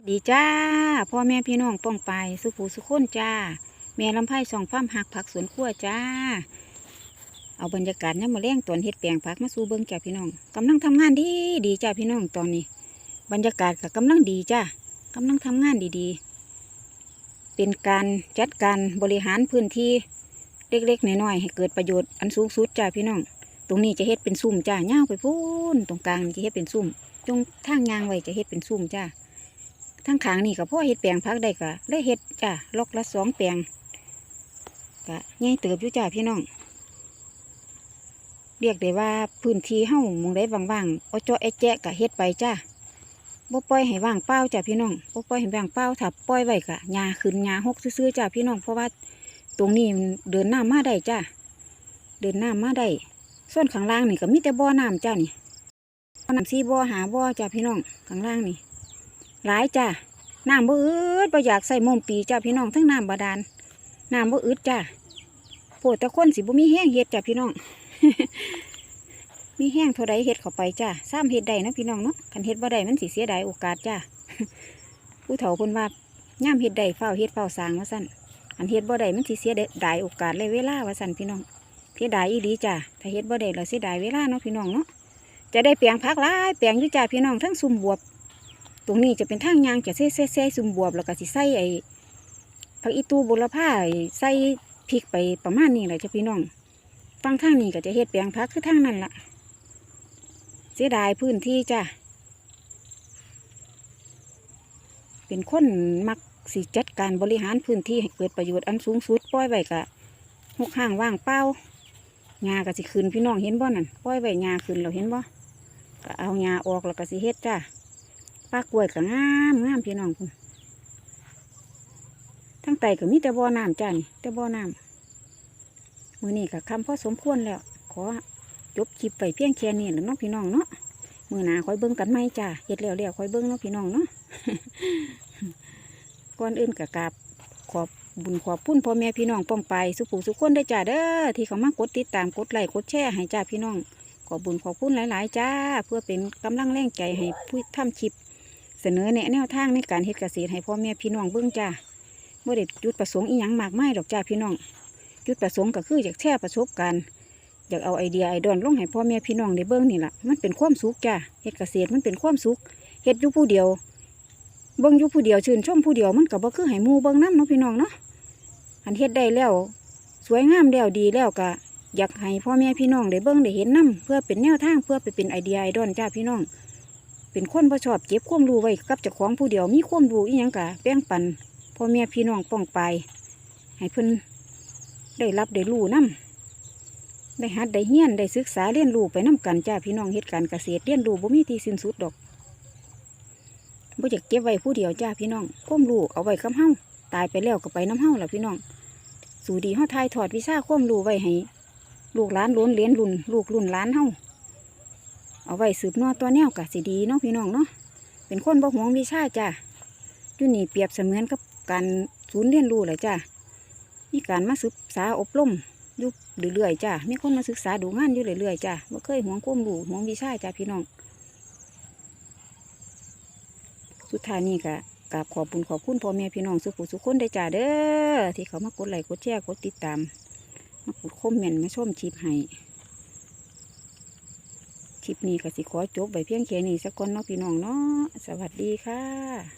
สวัสดีจ้าพ่อแม่พี่น้องป้องไปสุภูสุขคนจ้า แม่ลำไพ่สองฟ้ามหักผักสวนครัวจ้า เอาบรรยากาศเนี่ยมาเลี้ยงตวนเฮ็ดแปลงผักมาสู่เบิ้งจ้าพี่น้องกำลังทำงานดีดีจ้าพี่น้องตอนนี้ บรรยากาศก็กำลังดีจ้ากำลังทำงานดีๆ เป็นการจัดการบริหารพื้นที่เล็กๆน้อยๆให้เกิดประโยชน์อันสูงสุดจ้าพี่น้อง ตรงนี้จะเฮ็ดเป็นซุ่มจ้าเงาไปพูนตรงกลางจะเฮ็ดเป็นซุ่มตรงทางยางไว้จะเฮ็ดเป็นซุ่มจ้า ทั้งขางนี่ก็พ่อเฮ็ดแปลงพักได้ก็ได้เฮ็ดจ้าล็อกละสองแปลงก็ใหญ่เติบอยู่จ้าพี่น้องเรียกได้ว่าพื้นที่เฮ้ามองได้ว่างๆเอาจาะไอ้แจ๊ะก็เฮ็ดไปจ้าบ่ปล่อยให้ว่างเปล่าจ้าพี่น้องบ่ปล่อยให้ว่างเปล่าถ้าปล่อยไว้ก็หญ้าขึ้นหญ้าหกซื่อๆจ้าพี่น้องเพราะว่าตรงนี้เดินน้ำมาได้จ้าเดินน้ำมาได้ส่วนข้างล่างนี่ก็มีแต่บ่อน้ำจ้านี่น้ำซีบ่อหาบ่อจ้าพี่น้องข้างล่างนี่ หลายจ้าน้ำบ่อืดบ่อยากใส่มมปีจ้าพี่น้องทั้งน้ำบาดาลน้ำบ่อืดจ้าโพดแต่คนสิบ่มีแห้งเฮ็ดจ้าพี่น้อง มีแห้งเท่าใดเฮ็ดเข้าไปจ้าซ้ำเฮ็ดได้นะพี่น้องเนาะคันเฮ็ดบ่ได้มันสิเสียดายโอกาสจ้าผู้เฒ่าเพิ่นว่าย่ามเฮ็ดได้เฝ้าเฮ็ดเฝ้าสางว่าซั่นคันเฮ็ดบ่ได้มันสิเสียดายโอกาสและเวลาว่าซั่นพี่น้องเสียดายอีหลีจ้าถ้าเฮ็ดบ่ได้แล้วเสียดายเวลาเนาะพี่น้องเนาะจะได้แปลงผักหลายแปลงอยู่จ้าพี่น้องทั้งซุ่มบวบ ตรงนี้จะเป็นทางยางจะเซ่เซ่เซ่ซุ่มบวบแล้วก็สิใส่ไอ้ผักอีตูบุรพาไอ้ใส่พริกไปประมาณนี้แหละจ้ะพี่น้องฟังทางนี้ก็จะเฮ็ดแปลงพักคือทางนั้นละเสียดายพื้นที่จ้ะเป็นคนมักสิจัดการบริหารพื้นที่ให้เกิดประโยชน์อันสูงสุดปล่อยไว้กะหกห้างว่างเปล่าหญ้าก็สิขึ้นพี่น้องเห็นบ่นั่นปล่อยไว้หญ้าขึ้นเราเห็นบ่ก็เอาหญ้าออกแล้วก็สิเฮ็ดจ้ะ ปลากล้วยก็งามงามพี่น้องคุณทั้งไตก็มีแต่บ่อน้ำจ้านี่แต่บ่อน้ำมือนี้ก็คำพ่อสมควรแล้ว ขอจบคลิปไปเพียงแค่นี้แหล้วเนาะพี่น้องเนาะมือหนาคอยเบิ้งกันไหมจ้าเฮ็ดแล้วแล้วคอยเบิ้งเนาะพี่น้องเนาะก่อนอื่นก็กาบขอบบุญขอบพุ่นพ่อแม่พี่น้องป้องไปสุผูสุขคนได้จ้าเด้อที่เขามากดติดตามกดไลค์กดแชร์ให้จ้าพี่น้องขอบุญขอบคุณหลาย ๆ จ้า เพื่อเป็นกำลังแรงใจให้ผู้ทำคลิป เสนอแนะแนวทางในการเฮ็ดเกษตรให้พ่อแม่พี่น้องเบิ่งจ้าเมื่อเด็ดจุดประสงค์อีหยังมากมายดอกจ้าพี่น้อง จุดประสงค์ก็คืออยากแชร์ประสบการณ์อยากเอาไอเดียไอดอนลงให้พ่อแม่พี่น้องได้เบิ่งนี่แหละมันเป็นความสุขจ้าเฮ็ดเกษตรมันเป็นความสุขเฮ็ดอยู่ผู้เดียว เบิ่งอยู่ผู้เดียวชื่นชมผู้เดียวมันก็บ่คือให้มูเบิ่งนํเนาะพี่น้องเนาะอันเฮ็ดได้แล้ว สวยงามแล้วดีแล้วก็อยากให้พ่อแม่พี่น้องได้เบิ่งได้เห็นนํเพื่อเป็นแนวทางเพื่อไปเป็นไอเดียไอดอนจ้าพี่น้อง เป็นคนบ่ชอบเก็บความรู้ไว้กับเจ้าของผู้เดียวมีความรู้อีหยังกะแบ่งปันพ่อแม่พี่น้องป้องไป ให้เพิ่นได้รับได้รู้นํได้หัดได้เฮียนได้ศึกษาเรียนรู้ไปนํกันจ้าพี่น้องเฮ็ดการเกษตรเรียนรู้บ่มีที่สิ้นสุดดอกบ่อยากเก็บไว้ผู้เดียวจ้าพี่น้องความรู้เอาไว้กับเฮาตายไปแล้วก็ไปน้ำเฮาล่ะพี่น้องสู่ดีเฮาทายถอดวิชาความรู้ไว้ให้ลูกหลานล้นเหรียญรุ่นลูกรุ่นหลานเฮา เอาไว้สืบนอตัวแนวกะสิดีเนาะพี่น้องเนาะเป็นคนบ่หวงวิชาจ้ะอยู่นี่เปรียบเสมือนกับการศูนย์เรียนรู้เลยจ้ะมีการมาศึกษาอบรมอยู่เรื่อยๆจ้ะมีคนมาศึกษาดูงานอยู่เรื่อยๆจ้ะบ่เคยหวงควมรู้หวงวิชาจ้ะพี่น้อง สุดท้ายนี้ก็กราบขอบคุญขอบคุณพ่อแม่พี่น้องสุขุสุขคนได้จ้าเด้อที่เขามากดไลค์กดแชร์กดติดตาม มากดคอมเมนต์มาชมคลิปให้ ลิปนี้ก็สิขอจบไปเพียงแค่นี้สักคนเนาะพี่น้องเนาะสวัสดีค่ะ